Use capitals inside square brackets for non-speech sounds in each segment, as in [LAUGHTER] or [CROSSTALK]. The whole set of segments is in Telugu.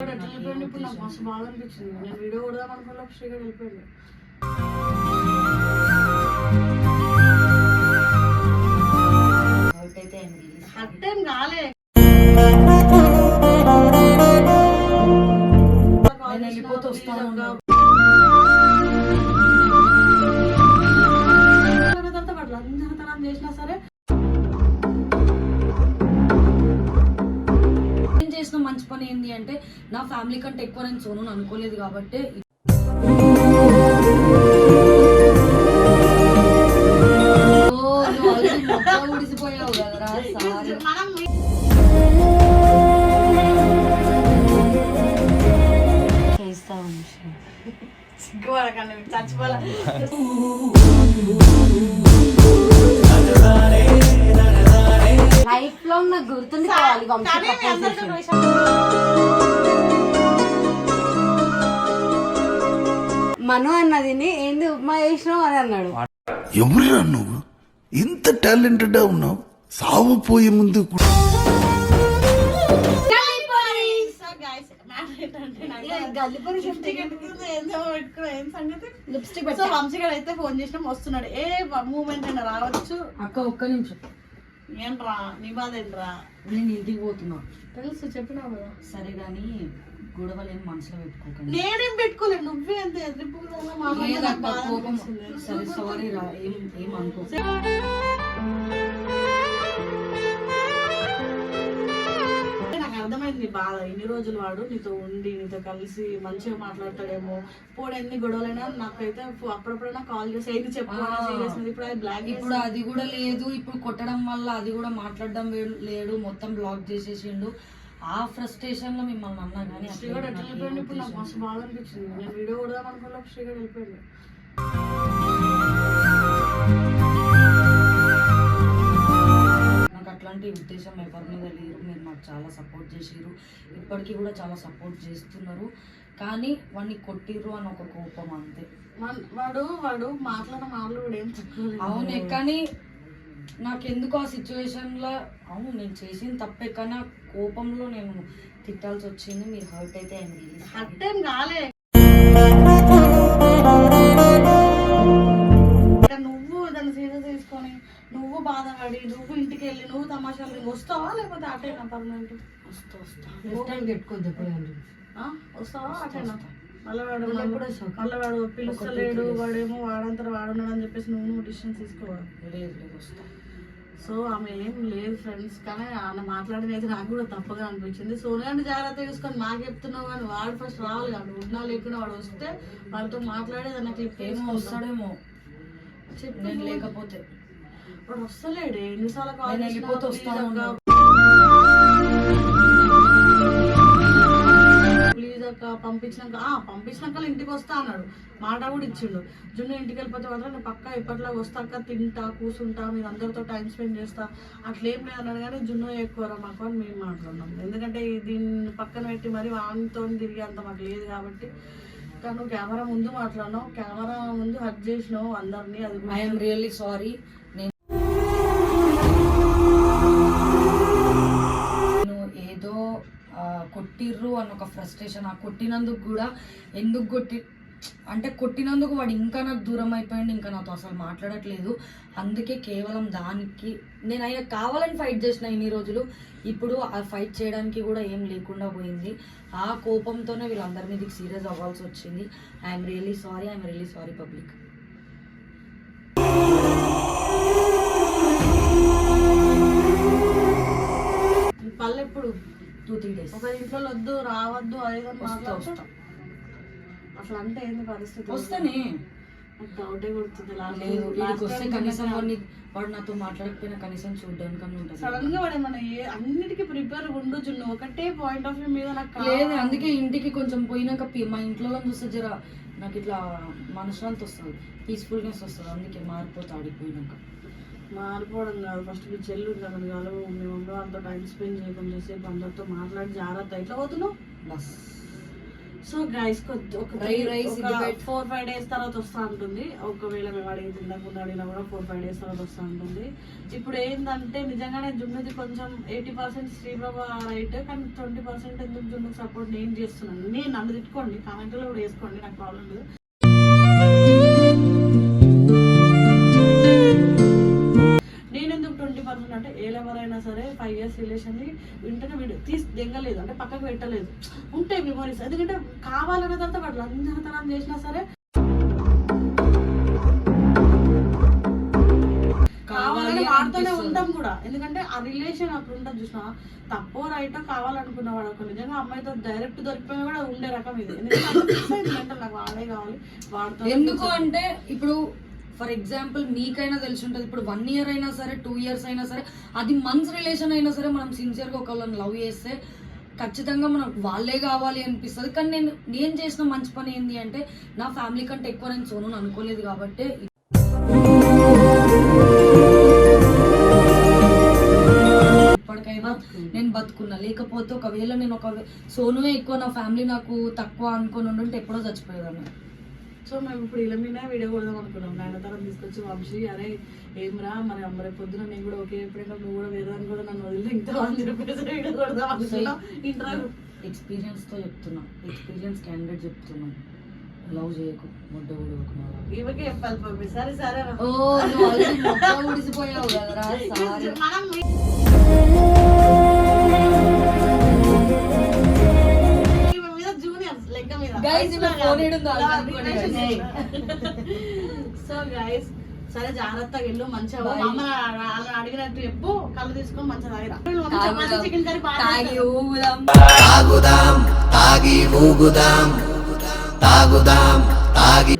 ఇక్కడ ఎట్లా వెళ్ళిపోయింది ఇప్పుడు నాకు మస్తు బాధ అనిపించింది. నేను వీడియో కొడదాం అనుకున్నా శ్రీగడ్ వెళ్ళిపోయింది. కాలే. వెళ్ళిపోతే వస్తాను చేసినా సరే మంచి పని ఏంటి అంటే నా ఫ్యామిలీ కంటే ఎక్కువ నేను సోను అనుకోలేదు కాబట్టి లైఫ్లో నాకు గుర్తుండిపోవాలి మను అన్నది ఏంది ఉప్మా చేసినావు? అని అన్నాడు. ఎవరురా నువ్వు? ఇంత టాలెంటెడ్ ఉన్నావు. సావు పోయే ముందు లిప్స్టిక్ సో వంశీ గారు అయితే ఫోన్ చేసినాం వస్తున్నాడు ఏ మూమెంట్ అయినా రావచ్చు. అక్క ఒక్క నిమిషం. ఏం రా నీ బాధ ఏంట్రా నేను ఇంటికి పోతున్నా. తెలుసు చెప్పినావు కదా. సరే కానీ గొడవలు ఏం మనసులో పెట్టుకోకండి. నేనేం పెట్టుకోలేదు నువ్వే కోపం. సరే సారీ రా ఏం ఏం అనుకో. అర్థమైంది నీ బాధ. ఇన్ని రోజులు వాడు నీతో ఉండి నీతో కలిసి మంచిగా మాట్లాడతాడేమో. పోడు ఎన్ని గొడవలైనా నాకైతే అప్పుడప్పుడైనా కాల్ చేసి ఏది చెప్పు సీరియస్ ఇప్పుడు అది బ్లాక్ ఇప్పుడు అది కూడా లేదు. ఇప్పుడు కొట్టడం వల్ల అది కూడా మాట్లాడడం లేడు. మొత్తం బ్లాక్ చేసేసిండు. ఆ ఫ్రస్ట్రేషన్లో మిమ్మల్ని అన్నా కానీ శ్రీగడ్ ఎట్లా వెళ్ళిపోయింది ఇప్పుడు నాకు మస్తు బాధ అనిపించింది. నేను వీడియో కొడదాం అనుకున్నా శ్రీగడ్ వెళ్ళిపోయింది నాకు అట్లాంటి ఉద్దేశం ఎవరి మీద లేరు. మీరు నాకు చాలా సపోర్ట్ చేసిర్రు. ఇప్పటికీ కూడా చాలా సపోర్ట్ చేస్తున్నారు. కానీ వాడిని కొట్టిర్రు అని ఒక కోపం అంతే. వాడు వాడు మాట్లాడిన మాటలు కూడా ఏం. అవునే కానీ నాకెందుకు ఆ సిచ్యువేషన్లో అవును నేను చేసిన తప్పే కానీ ఆ కోపంలో నేను తిట్టాల్సి వచ్చింది. మీరు హర్ట్ అయితే అయింది హట్ ఏం కాలే. నువ్వు బాధపడి నువ్వు ఇంటికి వెళ్ళి నువ్వు తమాషాలు ఇంక వస్తావా లేకపోతే అటేనా పర్మనెంట్? వస్తా వస్తా. వస్తావా అటేనా మళ్ళీ వాడు మళ్ళీ వాడు పిలుస్తలేడు వాడేమో వాడంతా వాడున్నాడు అని చెప్పేసి నువ్వు నువ్వు డిసిషన్ తీసుకోవాలి లేదు లేదు వస్తా. సో ఆమె ఏం లేదు ఫ్రెండ్స్ కానీ ఆమె మాట్లాడిన అయితే నాకు కూడా తప్పగా అనిపించింది. సోనియాని జాగ్రత్త తీసుకొని నాకు చెప్తున్నావు కానీ వాడు ఫస్ట్ రావాలి కాదు ఉన్నా లేకుండా వాడు వస్తే వాళ్ళతో మాట్లాడి ఏదైనా క్లిప్ ఏమో వస్తాడేమో. చెప్పు నేను లేకపోతే. వాడు వస్తలేడే. ఎన్నిసార్లు కాల్ వెళ్ళిపోతే "Please వస్తాను. ప్లీజ్ అక్క పంపించినాక ఆ, పంపించినాక ఇంటికి వస్తా అన్నాడు. మాట కూడా ఇచ్చిండు. జున్ను ఇంటికి వెళ్ళిపోతే మాత్రం నేను పక్క ఎప్పటిలాగా వస్తా అక్క తింటా కూర్చుంటా మీరు అందరితో టైం స్పెండ్ చేస్తా. అట్లేం లేదు అన్నాడు కానీ జున్ను ఎక్కువ మాకు అని మేము మాట్లాడినాం. ఎందుకంటే దీన్ని పక్కన పెట్టి మరి వానితో తిరిగి అంత మాకు లేదు కాబట్టి నువ్వు కెమెరా ముందు మాట్లాడినావు కెమెరా ముందు హక్ చేసినావు అందరినీ అది ఐఎమ్ రియల్లీ సారీ కొట్టిర్రు అన్న ఒక ఫ్రస్ట్రేషన్ ఆ కొట్టినందుకు కూడా ఎందుకు కొట్టి అంటే కొట్టినందుకు వాడు ఇంకా నాకు దూరం అయిపోయింది ఇంకా నాతో అసలు మాట్లాడట్లేదు. అందుకే కేవలం దానికి నేను ఆయన కావాలని ఫైట్ చేసిన ఇన్ని రోజులు ఇప్పుడు ఆ ఫైట్ చేయడానికి కూడా ఏం లేకుండా పోయింది. ఆ కోపంతోనే వీళ్ళందరి మీదకి సీరియస్ అవ్వాల్సి వచ్చింది. I'm really sorry I'm really sorry public పల్లెప్పుడు two three days ఒక ఇంట్లో వద్దు రావద్దు అదేదో వస్తా అసలు అంటే ఏంది పరిస్థితి? వస్తానే. నాకు డౌటే కొడుతుంది లేదు వీడికి వస్తే కనీసం వాడిని వాడు నాతో మాట్లాడకపోయినా కనీసం చూడడానికి ఉంటుంది. సడన్గా వాడు మన అన్నిటికీ ప్రిపేర్ ఉండు జున్ను. ఒకటే పాయింట్ ఆఫ్ వ్యూ మీద నాకు. లేదు అందుకే ఇంటికి కొంచెం పోయినాక మా ఇంట్లో చూస్తే జర నాకు ఇట్లా మనశ్శాంతి వస్తుంది పీస్ఫుల్నెస్ వస్తుంది. అందుకే మారిపోతా ఆడిపోయినాక మారిపోవడం కాదు. ఫస్ట్ మీ చెల్లి ఉంది కాదు. మీ మమ్మీ వాళ్ళతో టైం స్పెండ్ చేయకుండా సేపు అందరితో మాట్లాడి జాగ్రత్త. ఎట్లా పోతున్నావు? Bus. So guys. Four five days తర్వాత వస్తా ఉంటుంది ఒకవేళ మేము అడిగి తినకుండా అడిగినా కూడా ఫోర్ ఫైవ్ డేస్ తర్వాత వస్తా ఉంటుంది ఇప్పుడు ఏంటంటే నిజంగానే జున్నుది కొంచెం ఎయిటీ పర్సెంట్ శ్రీబాబా రైట్ కానీ ట్వంటీ పర్సెంట్ ఎందుకు జున్నుకు సపోర్ట్ నేను చేస్తున్నాను. నేను నన్ను తిట్టుకోండి కామెంట్లో కూడా వేసుకోండి నాకు ప్రాబ్లం లేదు. అంటే ఏలెవరైనా సరే ఫైవ్ ఇయర్స్ రిలేషన్ని వెంటనే వీడు తీసి దెంగలేదు అంటే పక్కకు పెట్టలేదు. ఉంటాయి మెమరీస్ ఎందుకంటే కావాలన్న తర్వాత వాడు లంజనతనం చేసినా సరే కావాలని వాడుతూనే ఉంటాం కూడా. ఎందుకంటే ఆ రిలేషన్ అప్పుడు ఉంటుంది చూసిన. తప్పో రైటో కావాలనుకున్న వాడు ఒక నిజంగా అమ్మాయితో డైరెక్ట్ దొరికిపోయినా కూడా ఉండే రకం ఇది. ఎందుకంటే నాకు వాడే కావాలి. వాడుతూ ఎందుకు అంటే ఇప్పుడు ఫర్ ఎగ్జాంపుల్ మీకైనా తెలిసి ఉంటుంది ఇప్పుడు వన్ ఇయర్ అయినా సరే టూ ఇయర్స్ అయినా సరే అది మంత్స్ రిలేషన్ అయినా సరే మనం సిన్సియర్గా ఒకళ్ళని లవ్ చేస్తే ఖచ్చితంగా మనకు వాళ్ళే కావాలి అనిపిస్తుంది. కానీ నేను నేను చేసిన మంచి పని ఏంటి అంటే నా ఫ్యామిలీ కంటే ఎక్కువ నేను సోను అనుకోలేదు కాబట్టి ఇప్పటికైనా నేను బతుకున్నా. లేకపోతే ఒకవేళ నేను ఒక సోనువే ఎక్కువ నా ఫ్యామిలీ నాకు తక్కువ అనుకొని ఉండుంటే ఎప్పుడో చచ్చిపోయేదాన్ని. సో మేము ఇప్పుడు ఇలా మీద వీడియో కొడదాం అనుకున్నాం. నాయన తరం తీసుకొచ్చి వంశీ అరే ఏమ్రా మరి అమ్మరే పొద్దున నేను కూడా ఒకే ఎప్పుడైనా నువ్వు కూడా వేరే దాన్ని కూడా నన్ను వదిలి ఇంకా అని చెప్పేసి వీడియో కొడదాం అనుకున్నాం. ఇంటర్వ్యూ ఎక్స్పీరియన్స్తో చెప్తున్నా. ఎక్స్పీరియన్స్ క్యాండిడేట్ చెప్తున్నా. లవ్ చేయకు ముడ్డ ఊడవకు చెప్పాలి పప్పి సరే సరే రా. ఓ ఊడిసిపోయావు కదరా సారీ. సో గైస్ సరే జాగ్రత్తగా వెళ్ళు మంచిగా. అమ్మ వాళ్ళని అడిగినట్టు చెప్పు కళ్ళు తీసుకొని మంచిగా చికెన్ కర్రీ తాగి ఊగుదాం. తాగుదాం తాగి ఊగుదాం తాగుదాం తాగి.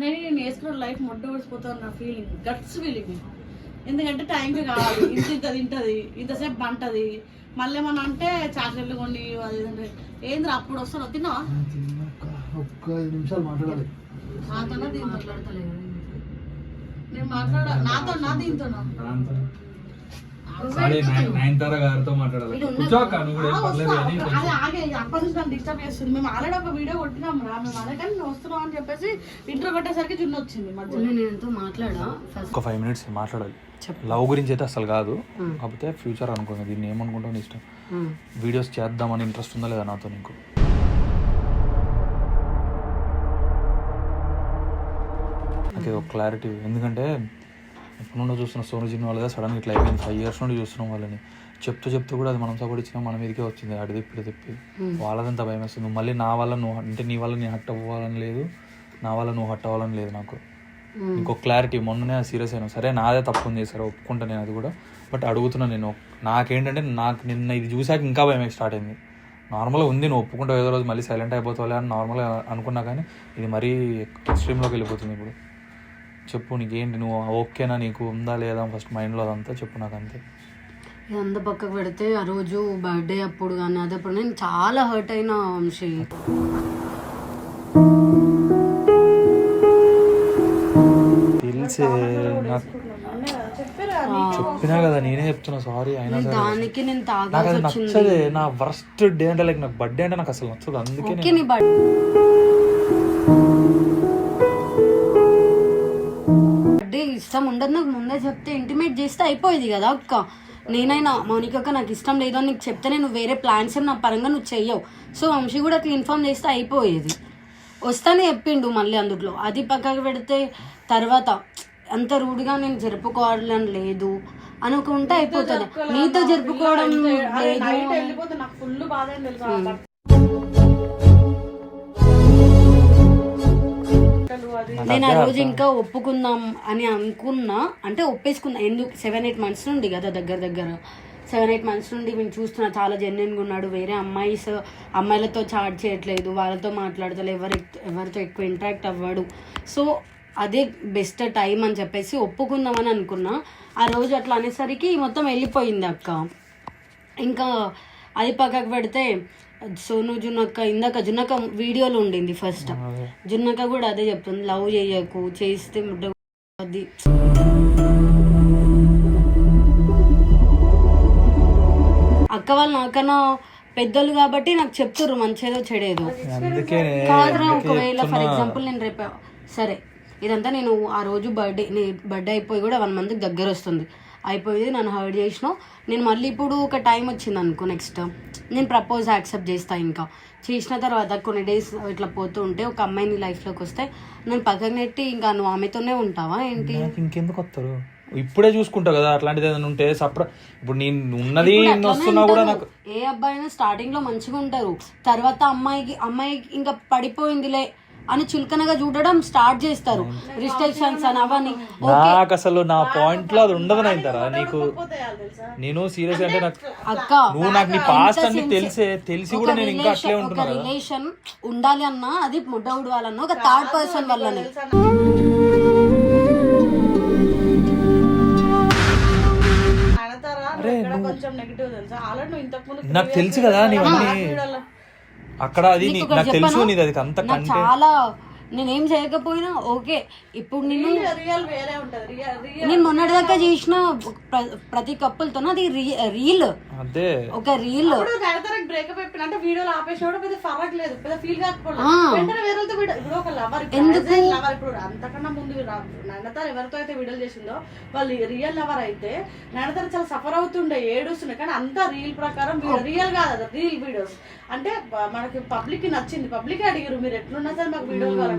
నేను నేను వేసుకున్న లైఫ్ మొట్ట ఊడిసిపోతాను నా ఫీలింగ్ గట్స్ ఫీలింగ్ ఎందుకంటే టైంకి కావాలి. ఇంత ఇంత తింటది ఇంతసేపు బంటది మళ్ళీ ఏమన్నా అంటే చాక్లెట్లు కొన్ని ఏంద్ర అప్పుడు వస్తాను తిన్నావా? ఒక్క నిమిషాలు మాట్లాడాలి. నాతో దీంతో నేను మాట్లాడ నాతో నా దీంతోనా? సారీ నయనతార గారితో మాట్లాడాలి. కూర్చోక నువ్వు కూడా ఏం పర్లేదు కానీ అది ఆగే అప్పటి నుంచి నన్ను డిస్టర్బ్ చేస్తుంది. మేము ఆల్రెడీ ఒక వీడియో కొట్టినాం రా. మేము నువ్వు వస్తున్నావు అని చెప్పేసి ఇంట్లో కొట్టేసరికి జున్ను వచ్చింది మధ్యలో. నేను ఎంతో మాట్లాడా? ఒక ఫైవ్ మినిట్స్ మాట్లాడాలి. లవ్ గురించి అయితే అసలు కాదు. కాకపోతే ఫ్యూచర్ అనుకోండి దీన్ని ఏమనుకుంటావు ఇష్టం? వీడియోస్ చేద్దామని ఇంట్రెస్ట్ ఉందా లేదా నాతో నీకు? నాకు ఒక క్లారిటీ. ఎందుకంటే ఎప్పటి నుండో చూస్తున్న సోను జిన్ వాళ్ళగా సడన్గా ఇట్లా అయిపోయింది. ఫైవ్ ఇయర్స్ నుండి చూస్తున్నాం వాళ్ళని. చెప్తూ చెప్తూ కూడా అది మనం సపోర్ట్ ఇచ్చినా మన మీదకే వచ్చింది. అడి తిప్పి ఇటు తిప్పి. వాళ్ళదంతా భయం వేస్తుంది మళ్ళీ నా వల్ల నువ్వు అంటే నీ వల్ల నేను హట్ అవ్వాలని లేదు. నా వల్ల నువ్వు హట్ అవ్వాలని లేదు నాకు. ఇంకో క్లారిటీ మొన్ననే సీరియస్ అయినా సరే నాదే తప్పు ఉంది సరే ఒప్పుకుంటా నేను అది కూడా. బట్ అడుగుతున్నా నేను నాకేంటంటే నాకు నిన్న ఇది చూసాక ఇంకా భయం స్టార్ట్ అయింది. నార్మల్గా ఉంది నువ్వు ఒప్పుకుంటావు ఏదో రోజు మళ్ళీ సైలెంట్ అయిపోతావులే అని నార్మల్గా అనుకున్నా కానీ ఇది మరీ ఎక్స్ట్రీమ్లోకి వెళ్ళిపోతుంది ఇప్పుడు. చెప్పు నీకేంటి నువ్వు ఓకేనా నీకు ఉందా లేదా ఫస్ట్ మైండ్లో అదంతా చెప్పు నాకు అంతే. ఇదంతా పక్కకు పెడితే ఆ రోజు బర్త్డే అప్పుడు కానీ అదప్పుడు నేను చాలా హర్ట్ అయినా వంశీ. నాకు చెప్పినా కదా నేనే చెప్తున్నా సారీ అయినా సరే. దానికి నేను నాకు అది నచ్చదే. నా వర్స్ట్ డే అంటే లైక్ నాకు బర్త్డే అంటే నాకు అసలు నచ్చదు. అందుకే బర్త్డే ఇష్టం ఉండదు. నాకు ముందే చెప్తే ఇంటిమేట్ చేస్తే అయిపోయేది కదా అక్క. నేనైనా మౌనికక్క నాకు ఇష్టం లేదు అని నీకు చెప్తే నేను వేరే ప్లాన్స్ నా పరంగా నువ్వు చెయ్యవు. సో వంశీ కూడా అట్లా ఇన్ఫార్మ్ చేస్తే అయిపోయేది. వస్తానే చెప్పిండు మళ్ళీ అందులో అది పక్కకు పెడితే తర్వాత అంత రూడ్గా నేను జరుపుకోవాలని లేదు అని ఒక ఉంటే అయిపోతుంది. నీతో జరుపుకోవడం లేదు. నేను ఆ రోజు ఇంకా ఒప్పుకుందాం అని అనుకున్నా. అంటే ఒప్పేసుకున్నా. ఎందుకు? సెవెన్ ఎయిట్ మంత్స్ నుండి కదా దగ్గర దగ్గర. సెవెన్ ఎయిట్ మంత్స్ నుండి మేము చూస్తున్నా చాలా జెన్యున్గా ఉన్నాడు. వేరే అమ్మాయిస్ అమ్మాయిలతో చాట్ చేయట్లేదు వాళ్ళతో మాట్లాడతలే ఎవరి ఎవరితో ఎక్కువ ఇంటరాక్ట్ అవ్వడు. సో అదే బెస్ట్ టైం అని చెప్పేసి ఒప్పుకుందామని అనుకున్నా. ఆ రోజు అట్లా అనేసరికి మొత్తం వెళ్ళిపోయింది అక్క. ఇంకా అది పక్కకు పెడితే సోను జున్నక్క ఇందాక జున్నక్క వీడియోలో ఉండింది ఫస్ట్ జున్నక్క కూడా అదే చెప్తుంది లవ్ చేయకు చేస్తే ముడ్డ అది అక్క వాళ్ళు నాకన్నా పెద్దలు కాబట్టి నాకు చెప్తుర్రు మంచిదో చెడేదో. కాదురా ఒకవేళ ఫర్ ఎగ్జాంపుల్ నేను రేపు సరే ఇదంతా నేను ఆ రోజు బర్త్డే నీ బర్త్డే అయిపోయి కూడా వన్ మంత్కి దగ్గర వస్తుంది. అయిపోయింది నన్ను హర్ట్ చేసినావు. నేను మళ్ళీ ఇప్పుడు ఒక టైం వచ్చింది అనుకో నెక్స్ట్. నేను ప్రపోజ్ యాక్సెప్ట్ చేస్తా ఇంకా. చేసిన తర్వాత కొన్ని డేస్ ఇట్లా పోతూ ఉంటే ఒక అమ్మాయిని లైఫ్లోకి వస్తే నేను పక్కన నెట్టి ఇంకా నువ్వు ఆమెతోనే ఉంటావా ఏంటి? ఇంకెందుకు వస్తారు? ఇప్పుడే చూసుకుంటావు కదా అట్లాంటిది ఏదైనా ఉంటే సప్ర ఇప్పుడు నేను ఉన్నది ఇప్పుడు ఇన్ని అట్లనే వస్తున్నా కూడా ఉంటారు. నాకు ఏ అబ్బాయి అయినా స్టార్టింగ్లో మంచిగా ఉంటారు. తర్వాత అమ్మాయికి అమ్మాయి ఇంకా పడిపోయిందిలే అని చులకనగా చూడడం స్టార్ట్ చేస్తారు. రిస్ట్రిక్షన్స్ అని అవని. నాకు అసలు నా పాయింట్లో అది ఉండదు నైంతారా నీకు నేను సీరియస్ అంటే నాకు అక్క నువ్వు నాకు నీ పాస్ట్ అన్ని తెలిసే తెలిసి కూడా నేను ఇంకా అట్లే ఒక ఉంటున్నా కదా. రిలేషన్ ఉండాలి అన్నా అది ముడ్డ ఉడవాలన్నా ఒక థర్డ్ పర్సన్ వల్లనే. కొంచెం నెగిటివ్ తెలుసా ఆల్రెడీ నువ్వు నాకు తెలుసు కదా నీవన్నీ అక్కడ అది నీకు తెలుసు? నీది అది అంత చాలా నేనేం చేయకపోయినా ఓకే. ఇప్పుడు నేను రియల్ వేరే ఉంటది. Real real. నేను మొన్నటిదాకా చేసిన ప్ర- ప్రతి కప్పులతో అది రీల్. అదే. ఒక రీల్. నడతారు ఎవరితో అయితే వీడియోలు చేసిందో వాళ్ళు రియల్ లవర్ అయితే నడతారు చాలా సఫర్ అవుతుండే ఏడుస్తుండే. కానీ అంతా రీల్ ప్రకారం రియల్ కాదు అది రీల్ వీడియోస్. అంటే మనకి పబ్లిక్కి నచ్చింది. పబ్లిక్ అడిగారు మీరు ఎట్లున్నా సరే మాకు వీడియోలు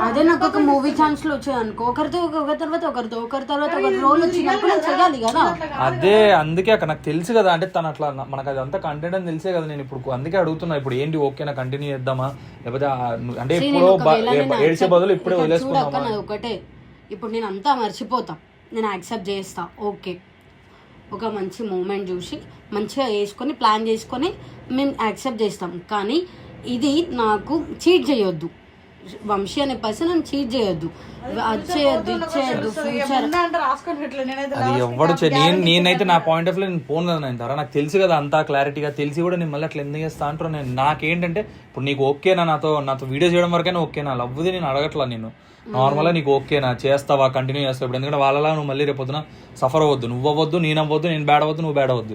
అదే నాకు ఒక మూవీ ఛాన్స్లో వచ్చాయి అనుకో. ఒకరితో ఒక- తర్వాత ఒకరితో ఒకరి తర్వాత ఒకరి రోల్ వచ్చినప్పుడు చేయాలి కదా. అదే అందుకే అక్కడ నాకు తెలుసు కదా అంటే తను అట్లా నా- మనకు అది అంతా కంటెంట్ అని తెలిసే కదా నేను ఇప్పుడు అందుకే అడుగుతున్నా ఇప్పుడు ఏంటి ఓకేనా కంటిన్యూ చేద్దామా? లేకపోతే ను- అంటే ఇప్పుడు ఏడ్చే బదులు ఇప్పుడే నాది ఒకటే. ఇప్పుడు నేను అంతా మర్చిపోతా. నేను యాక్సెప్ట్ చేస్తా. ఓకే. ఒక మంచి మూమెంట్ చూసి మంచిగా వేసుకొని ప్లాన్ చేసుకొని మేము యాక్సెప్ట్ చేస్తాం. కానీ ఇది నాకు చీట్ చేయొద్దు. వంశీ అనే పర్సన్ నన్ను చీట్ చేయొద్దు. అది చేయొద్దు ఇది ఫ్యూచర్ అది ఎవడు చే- నేను నేనైతే నా పాయింట్ ఆఫ్ నేను పోను కదా నేను తరా నాకు తెలుసు కదా అంతా క్లారిటీగా తెలిసి కూడా నేను మళ్ళీ అట్లా ఎందుకు చేస్తా అంటారు నేను. నాకేంటంటే ఇప్పుడు నీకు ఓకేనా నాతో నాతో వీడియో చేయడం వరకైనా ఓకేనా లవ్వుది నేను అడగట్లా నేను నార్మల్గా నీకు ఓకేనా చేస్తావా? కంటిన్యూ చేస్తావు? ఇప్పుడు ఎందుకంటే వాళ్ళలా నువ్వు మళ్ళీ రేపొద్దున సఫర్ అవ్వద్దు. నువ్వు అవ్వద్దు నేను అవ్వద్దు నేను బ్యాడ్ అవ్వద్దు నువ్వు బ్యాడ్ అవ్వద్దు.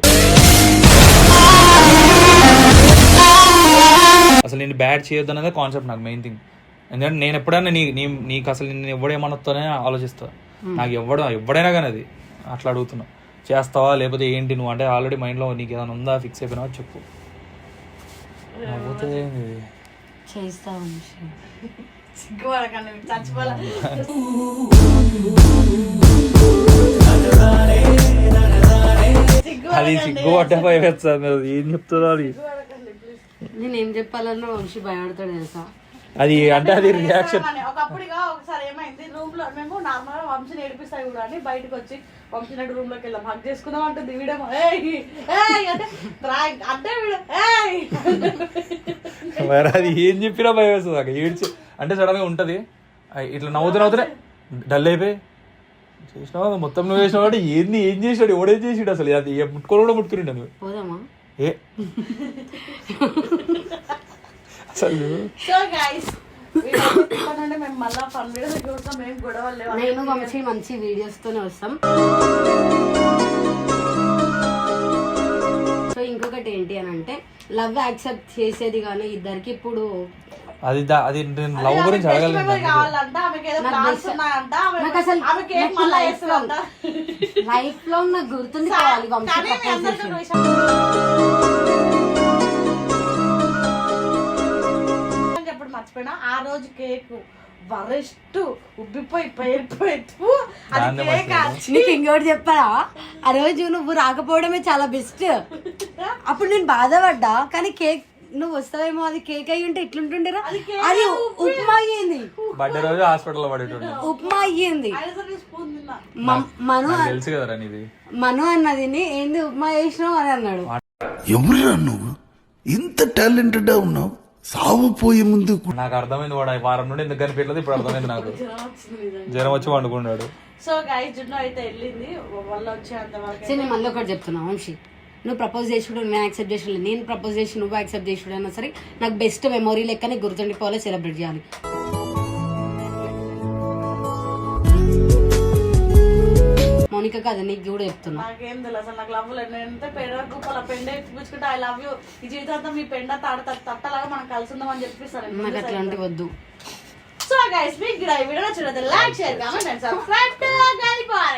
అసలు నేను బ్యాడ్ చేయొద్దు అనేది కాన్సెప్ట్ నాకు మెయిన్ థింగ్ ఎందుకంటే నేను ఎప్పుడైనా నీ నీ నీకు అసలు నేను ఎవడేమనొస్తానే ఆలోచిస్తా. నాకు ఎవడ ఎవడైనా కానీ అది. అట్లా అడుగుతున్నా. చేస్తావా? లేకపోతే ఏంటి నువ్వు? అంటే ఆల్రెడీ మైండ్లో నీకు ఏదైనా ఉందా? ఫిక్స్ అయిపోయినావా చెప్పు? చేస్తా అది సిగ్గు అది ఏం చెప్తుందో అది నేను ఏం చెప్పాలన్నా వంశీ భయపడతాడు తెలుసా? అది అంటే అది రియాక్షన్ ఒకప్పుడుగా ఒకసారి ఏమైంది? రూమ్లో మేము నార్మల్గా వంశీని ఏడిపిస్తాయి కూడా అని బయటకు వచ్చి వంశీ నడు రూమ్లోకి వెళ్ళాం హక్ చేసుకుందాం అంటుంది వీడేమో ఏయ్ ఏయ్ అంటే వీడు మరి అది ఏం చెప్పినా భయం వేస్తుంది నాకు. ఏడ్చి అంటే సడన్గా ఉంటది. ఇట్లా నవ్వుతూ నవ్వుతూనే డల్ అయిపోయి చేసినావా? మొత్తం నువ్వు చేసినావు అంటే ఏంది? ఏం చేసాడు ఎవడేం చేసాడు అసలు? అది ఏ ముట్టుకొని కూడా ముట్టుకుని నువ్వు పోదామా? ఏ? అసలు సో గైస్ మేము మళ్ళా ఫన్ వీడియోస్ చూస్తాం. మేము గొడవలు లేవు. నేను మంచి వీడియోస్ తోనే వస్తాం. సో ఇంకొకటి ఏంటి అని అంటే లవ్ యాక్సెప్ట్ చేసేది కానీ ఇద్దరికి ఇప్పుడు అది అది నేను లవ్ గురించి అడగలేదు లైఫ్లో నాకు విషయం చెప్పడం మర్చిపోయినా ఆ రోజు కేక్ వరెస్ట్ ఉబ్బిపోయి పేరిపోయి అది కేక్. నీకు ఇంకోటి చెప్పరా ఆ రోజు నువ్వు రాకపోవడమే చాలా బెస్ట్ [LAUGHS] అప్పుడు నేను బాధపడ్డా కానీ కేక్ నువ్వు వస్తావేమో అది కేక్ అయ్యి ఉంటే ఇట్లుంటుండేరా. అది ఉప్మా అయ్యింది. బర్త్డే రోజు హాస్పిటల్లో పడేటోడు ఉప్మా అయ్యింది. స్పూన్ తిన్నా. మ- మను తెలుసు కదరా నీది. మను అన్నది ఏంది ఉప్మా చేసినావు? అని అన్నాడు. ఎవరురా నువ్వు? ఇంత టాలెంటెడ్ ఉన్నావు. సావు పోయే ముందు నాకు అర్థమైంది వాడు ఆ వారం నుండి ఎందుకు కనిపించలేదు ఇప్పుడు అర్థమైంది నాకు. జ్వరం వచ్చి వండుకున్నాడు. సో గైస్ జున్ను అయితే వెళ్ళింది. సరే నేను మళ్ళీ ఒకటి చెప్తున్నా వంశీ. నువ్వు ప్రపోజ్ చేసుడు నేను యాక్సెప్ట్ చేసుడు నేను ప్రపోజ్ చేసి నువ్వు యాక్సెప్ట్ చేసుడు అయినా సరే నాకు బెస్ట్ మెమొరీ లెక్కనే గుర్తుండిపోవాలి సెలబ్రేట్ చేయాలి. మౌనిక కాదు నీకు కూడా చెప్తున్నా. నాకేం తెలియదు అసలు నాకు లవ్ ఎంత పెండ గుప్పల పెండ ఎత్తిపుచ్చుకుంటే ఐ లవ్ యూ ఈ జీవితాంతం మీ పెండ తాడ తట్టలాగా మనం కలిసి ఉందాం అని చెప్పిస్తాను నాకు అట్లాంటి వద్దు. సో గైస్ మీకు ఈ వీడియో నచ్చినట్లయితే like share comment and subscribe to